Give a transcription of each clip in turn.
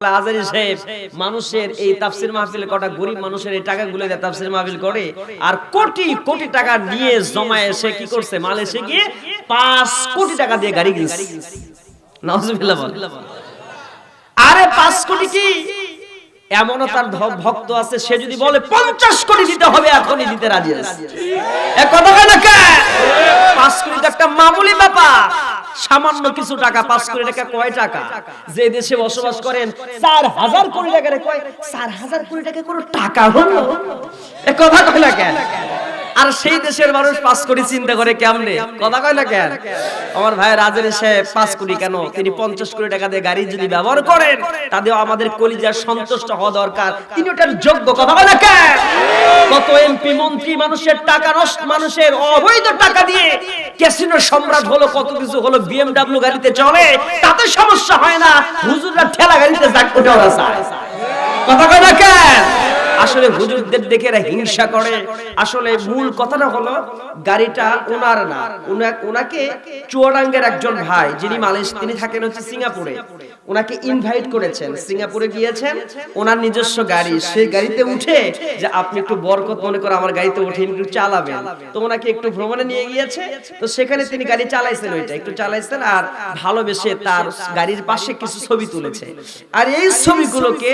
আজারি সাহেব মানুষের এই তাফসির মাহফিলে কটা গরিব মানুষের এই টাকাগুলো দিয়ে তাফসির মাহফিল করে আর কোটি কোটি টাকা নিয়ে জমা এসে কি করছে? মালয়েশিয়া গিয়ে পাঁচ কোটি টাকা দিয়ে গাড়ি কিনছে। নাউজুবিল্লাহ আরে পাঁচ কোটি কি? এমনও তার ভক্ত আছে সে যদি বলে পঞ্চাশ কোটি দিতে হবে এখনই দিতে রাজি আছে। কথা কয় না কে? পাঁচ কোটি তো একটা মামুলি ব্যাপার সামান্য কিছু টাকা, পাঁচ কোটি টাকা কয় টাকা? যে দেশে বসবাস করেন, চার হাজার কোটি টাকা কয়, চার হাজার কোটি টাকা কোনো টাকা হলো? কথা কয় না কেন? আর সেই দেশের মানুষ পাঁচ কোটি চিন্তা করে কেমনে? কথা কয় না কেন? আমার ভাই রাজের সাহেব পাঁচ কোটি কেন? তিনি পঞ্চাশ কোটি টাকা দিয়ে গাড়ি যদি ব্যবহার করেন তাতেও আমাদের কলিজার সন্তুষ্ট হওয়া দরকার। তিনি ওটার যোগ্য কথা কয় না কেন? কত এমপি মন্ত্রী মানুষের টাকা নষ্ট মানুষের অবৈধ টাকা দিয়ে ক্যাসিনো সম্রাট হলো কত কিছু হলো বিএমডব্লিউ গাড়িতে চলে তাতে সমস্যা হয় না। হুজুররা ঠেলা গাড়িতে ওরা চায় কথা কয় না কেন? আসলে হুজুরদের দেখে এরা হিংসা করে। আসলে মূল কথাটা হলো, গাড়িটা ওনার না। ওনাকে চুয়াডাঙ্গের একজন ভাই, যিনি মালয়েশিয়া তিনি থাকেন হচ্ছে সিঙ্গাপুরে। ওনাকে ইনভাইট করেছেন। সিঙ্গাপুরে গিয়েছেন। ওনার নিজস্ব গাড়ি। সেই গাড়িতে উঠে যে আপনি একটু বরকত মনে করে আমার গাড়িতে উঠে একটু চালাবেন। তো ওনাকে একটু ভ্রমণে নিয়ে গিয়েছে। তো সেখানে তিনি গাড়ি চালাইছেন ওইটা। একটু চালাইছেন আর ভালোবেসে তার গাড়ির পাশে কিছু ছবি তুলেছে। আর এই ছবিগুলোকে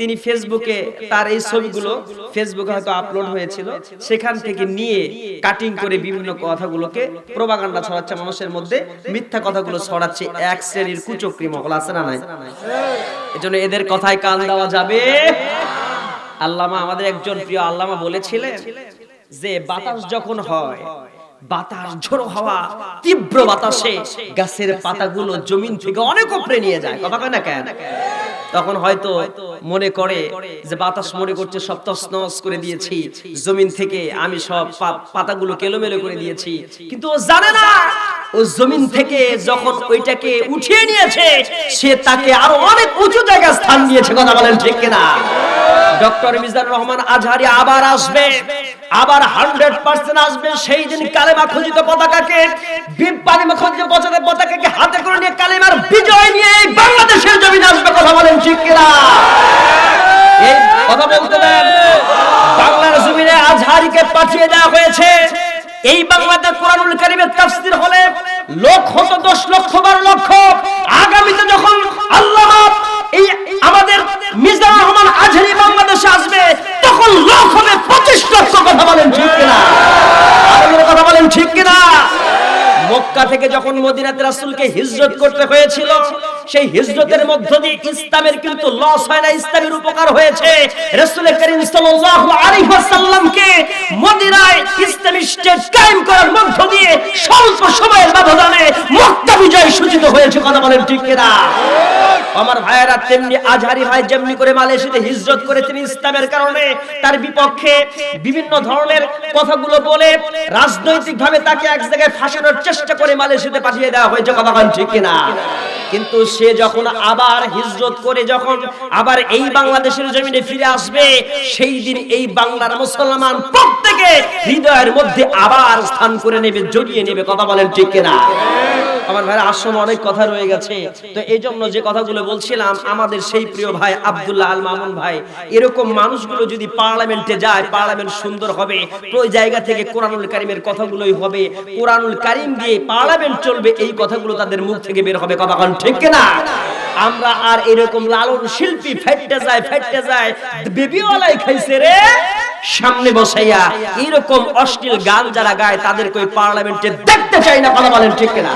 তিনি ফেসবুকে তার এই ছবিগুলো ফেসবুকে হয়তো আপলোড হয়েছিল, সেখান থেকে নিয়ে কাটিং করে বিভিন্ন কথাগুলোকে প্রোপাগান্ডা ছড়াচ্ছে মানুষের মধ্যে, মিথ্যা কথাগুলো ছড়াচ্ছে এক শ্রেণির কুচক্রি মহল, আছে না নাই? এজন্য এদের কথায় কান দেওয়া যাবে। আল্লামা আমাদের একজন প্রিয় আল্লামা বলেছিলেন যে, বাতাস যখন হয় বাতাস, ঝোড়ো হাওয়া, তীব্র বাতাসে গাছের পাতাগুলো জমিন থেকে অনেক উপরে নিয়ে যায়। কথা কয় না কেন? তখন হয়তো মনে করে যে বাতাস মনে করছে, সব তছনছ করে দিয়েছি। জমিন থেকে আমি সব পাতাগুলো কেলোমেলো করে দিয়েছি। কিন্তু ও জানে না, ও জমিন থেকে যখন ওইটাকে উঠিয়ে নিয়েছে, সে তাকে আরও অনেক উঁচু জায়গায় স্থান দিয়েছে। কথা বলেন ঠিক কিনা? ডক্টর মিজানুর রহমান আজহারি আবার আসবে। আবার হান্ড্রেড পার্সেন্ট আসবে। সেই দিন কালেমা খোঁজিত পতাকাকে বিপালিমা খোঁজিত পতাকা পতাকাকে হাতে করে নিয়ে কালেমার বিজয় নিয়ে এই বাংলাদেশের জমিনে আসবে কথা বলেন কিনা? এই কথা বলতে দেন। বাংলার জমিনে আজহারিকে পাঠিয়ে দেওয়া হয়েছে। এই বাংলাতে কোরআনুল কারিমের তাফসীর হলে লোক হতো, দশ লক্ষ, বারো লক্ষ। আগামীতে যখন আল্লাহ এই আমাদের মিজানুর রহমান আজহারি বাংলাদেশে আসবে তখন লোক হবে পঁচিশ লক্ষ কথা বলেন ঠিক কিনা? কথা বলেন ঠিক কিনা? মক্কা থেকে যখন মদিনাতে রাসূলকে হিজরত করতে হয়েছিল, সেই হিজরতের মধ্য দিয়ে ইসলামের কিন্তু লস হয় না ইসলামের উপকার হয়েছে। রাসূল করিম সাল্লাল্লাহু আলাইহি ওয়াসাল্লামকে মদিনায় ইসলামী স্টেট কায়েম করার মধ্য দিয়ে স্বল্প সময়ের ব্যবধানে মক্কা বিজয় সূচিত হয়েছে, কথা বলেন ঠিক কিনা? আমার ভাইয়েরা তেমনি আজহারি ভাই যেমনি করে মালয়েশিয়াতে হিজরত করে তিনি ইসলামের কারণে তার বিপক্ষে বিভিন্ন ধরনের কথাগুলো বলে রাজনৈতিক ভাবে তাকে এক জায়গায় ফাঁসানোর চেষ্টা করে মালয়েশিয়াতে পাঠিয়ে দেওয়া হয়েছে, কথা বলেন ঠিক কিনা? কিন্তু সে যখন আবার হিজরত করে, যখন আবার এই বাংলাদেশের জমিনে ফিরে আসবে, সেই দিন এই বাংলার মুসলমান প্রত্যেকে হৃদয়ের মধ্যে আবার স্থান করে নেবে, জড়িয়ে নেবে, কথা বলেন ঠিক কিনা? আমার ভাইয়ের আসলে অনেক কথা রয়ে গেছে। তো এই জন্য যে কথাগুলো বলছিলাম, আমাদের সেই প্রিয় ভাই আব্দুল্লাহ আল মামুন ভাই, এরকম মানুষগুলো যদি পার্লামেন্টে যায়, পার্লামেন্ট সুন্দর হবে, ওই জায়গা থেকে কোরআনুল কারিমের কথাগুলোই হবে, কোরআনুল কারিম দিয়ে পার্লামেন্ট চলবে, এই কথাগুলো তাদের মুখ থেকে বের হবে, কথা ঠিক না আমরা আর এরকম লালন শিল্পী ফেটতে যায় ফেটতে যায়, বেবিওয়ালাই খাইছে রে, সামনে বসাইয়া, এরকম অশ্লীল গান যারা গায়, তাদেরকে ওই পার্লামেন্টে দেখতে চাই না, কথা বলেন ঠিক না